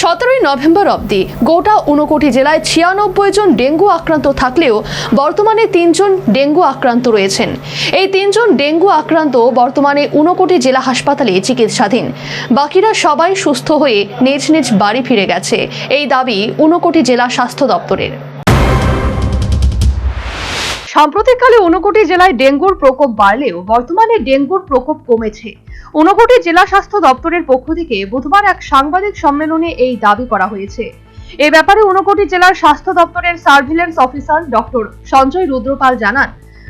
সতেরোই নভেম্বর অব্দি গোটা ঊনকোটি জেলায় ছিয়ানব্বই জন ডেঙ্গু আক্রান্ত থাকলেও বর্তমানে তিনজন ডেঙ্গু আক্রান্ত রয়েছেন। এই তিনজন ডেঙ্গু আক্রান্ত বর্তমানে ঊনকোটি জেলা হাসপাতালে চিকিৎসাধীন। বাকিরা সবাই সুস্থ হয়ে নিজ নিজ বাড়ি ফিরে গেছে। এই দাবি ঊনকোটি জেলা স্বাস্থ্য দপ্তরের। সাম্প্রতিককালে ঊনকোটি জেলায় ডেঙ্গুর প্রকোপ বাড়লেও বর্তমানে ডেঙ্গুর প্রকোপ কমেছে। ঊনকোটি জেলা স্বাস্থ্য দপ্তরের পক্ষ থেকে বুধবার এক সাংবাদিক সম্মেলনে এই দাবি করা হয়েছে। এ ব্যাপারে ঊনকোটি জেলার স্বাস্থ্য দপ্তরের surveillance officer doctor Sanjay Rudrapal জানান,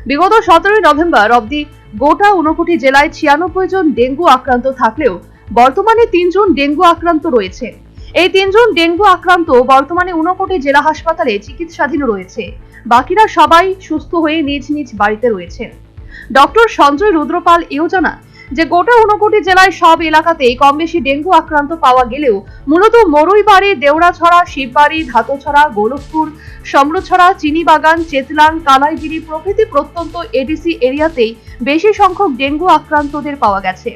বিগত সতেরোই নভেম্বর অবধি গোটা ঊনকোটি জেলায় ছিয়ানব্বই জন ডেঙ্গু আক্রান্ত থাকলেও বর্তমানে তিনজন ডেঙ্গু আক্রান্ত রয়েছে। এই তিনজন ডেঙ্গু আক্রান্ত বর্তমানে ঊনকোটি জেলা হাসপাতালে চিকিৎসাধীন রয়েছে। বাকিরা সবাই সুস্থ হয়ে নিজ নিজ বাড়িতে রয়েছেন। ডক্টর সঞ্জয় রুদ্রপাল এও জানান যে, গোটা ঊনকোটি জেলায় সব এলাকাতেই কম বেশি ডেঙ্গু আক্রান্ত পাওয়া গেলেও মূলত মরুইবাড়ি, দেওড়াছড়া, শিববাড়ি, ধাতছড়া, গোলকপুর, সম্রছড়া, চিনিবাগান চেতলাং কালাইগিরি প্রভৃতি প্রত্যন্ত এডিসি এরিয়াতেই বেশি সংখ্যক ডেঙ্গু আক্রান্তদের পাওয়া গেছে।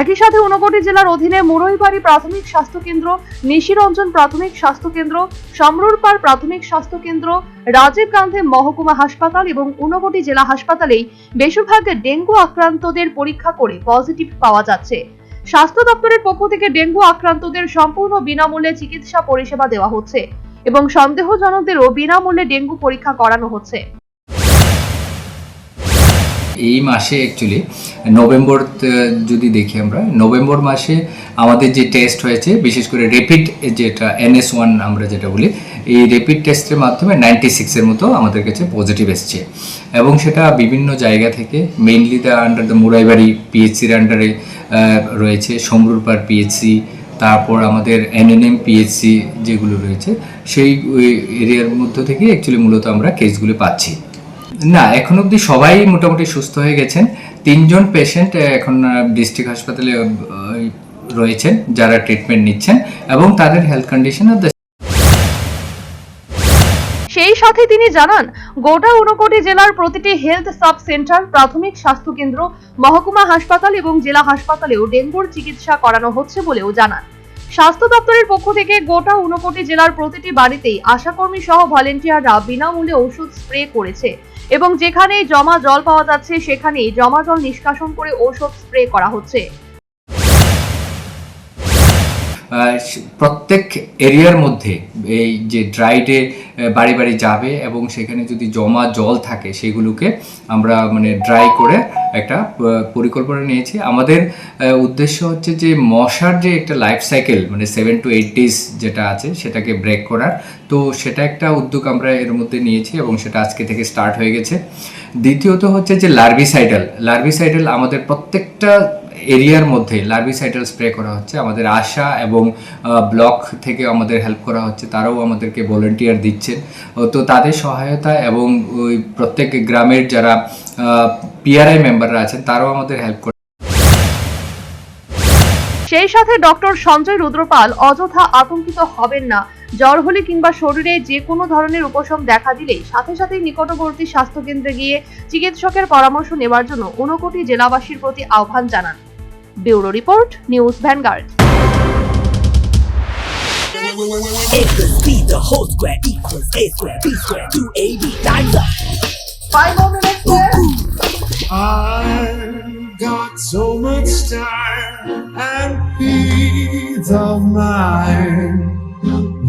একই সাথে ঊনকোটি জেলার অধীনে মুরইবাড়ি প্রাথমিক স্বাস্থ্য কেন্দ্র, নিশিরঞ্জন প্রাথমিক স্বাস্থ্য কেন্দ্র, সমরুরপাড় প্রাথমিক স্বাস্থ্য কেন্দ্র, রাজীব গান্ধী মহকুমা হাসপাতাল এবং ঊনকোটি জেলা হাসপাতালেই বেশিরভাগ ডেঙ্গু আক্রান্তদের পরীক্ষা করে পজিটিভ পাওয়া যাচ্ছে। স্বাস্থ্য দপ্তরের পক্ষ থেকে ডেঙ্গু আক্রান্তদের সম্পূর্ণ বিনামূল্যে চিকিৎসা পরিষেবা দেওয়া হচ্ছে এবং সন্দেহজনকদেরও বিনামূল্যে ডেঙ্গু পরীক্ষা করানো হচ্ছে। এই মাসে অ্যাকচুয়ালি নভেম্বর যদি দেখি আমরা, নভেম্বর মাসে আমাদের যে টেস্ট হয়েছে, বিশেষ করে রেপিড যেটা এনএস ওয়ান আমরা যেটা বলি, এই রেপিড টেস্টের মাধ্যমে নাইনটি সিক্সের মতো আমাদের কাছে পজিটিভ এসছে। এবং সেটা বিভিন্ন জায়গা থেকে mainly the under the Muraibari পিএইচসির আন্ডারে রয়েছে সমরুরপাড় পিএইচসি তারপর আমাদের এনএনএম পিএইচসি যেগুলো রয়েছে, সেই এরিয়ার মধ্য থেকে অ্যাকচুয়ালি মূলত আমরা কেসগুলো পাচ্ছি। না, এখন অবধি সবাই মোটামুটি সুস্থ হয়ে গেছেন। তিনজন পেশেন্ট এখন ডিস্ট্রিক্ট হাসপাতালে রয়েছেন, যারা ট্রিটমেন্ট নিচ্ছেন এবং তাদের হেলথ কন্ডিশন সেই সাথে তিনি জানান, গোটা উনকোটি জেলার প্রতিটি হেলথ সাব সেন্টার প্রাথমিক স্বাস্থ্য কেন্দ্র, মহকুমা হাসপাতাল এবং জেলা হাসপাতালেও ডেঙ্গুর চিকিৎসা করানো হচ্ছে বলেও জানান। স্বাস্থ্য দপ্তরের পক্ষ থেকে গোটা উনকোটি জেলার প্রতিটি বাড়িতেই আশাকর্মী সহ ভলেন্টিয়াররা বিনামূল্যে ওষুধ স্প্রে করেছে। এবং যেখানেই জমা জল পাওয়া যাচ্ছে, সেখানেই জমা জল নিষ্কাশন করে ঔষধ স্প্রে করা হচ্ছে। প্রত্যেক এরিয়ার মধ্যে এই যে ড্রাইডে বাড়ি বাড়ি যাবে এবং সেখানে যদি জমা জল থাকে সেগুলোকে আমরা মানে ড্রাই করে একটা পরিকল্পনা নিয়েছি। আমাদের উদ্দেশ্য হচ্ছে যে মশার যে একটা লাইফ সাইকেল মানে সেভেন টু এইট ডেজ যেটা আছে সেটাকে ব্রেক করার। তো সেটা একটা উদ্যোগ আমরা এর মধ্যে নিয়েছি এবং সেটা আজকে থেকে স্টার্ট হয়ে গেছে। দ্বিতীয়ত হচ্ছে যে লার্ভিসাইডাল লার্ভিসাইডাল আমাদের প্রত্যেকটা এরিয়ার মধ্যে লার্ভিসাইডাল স্প্রে করা হচ্ছে। আমাদের আশা এবং ব্লক থেকে আমাদের হেল্প করা হচ্ছে, তারাও আমাদেরকে ভলেন্টিয়ার দিচ্ছেন। তো তাদের সহায়তা এবং ওই প্রত্যেক গ্রামের যারা পিআরআই মেম্বাররা আছেন, তারাও আমাদের হেল্প করে সেই সাথে ডক্টর সঞ্জয় রুদ্রপাল অযথা আতঙ্কিত হবেন না। জ্বর হলে কিংবা শরীরে যে কোনো ধরনের উপশম দেখা দিলেই সাথে সাথে নিকটবর্তী স্বাস্থ্য কেন্দ্রে গিয়ে চিকিৎসকের পরামর্শ নেওয়ার জন্য ঊনকোটি জেলাবাসীর প্রতি আহ্বান জানান bureau report news Vanguard Equals b the whole square equals a square b square 2ab times up. I've got so much time and peace of mind.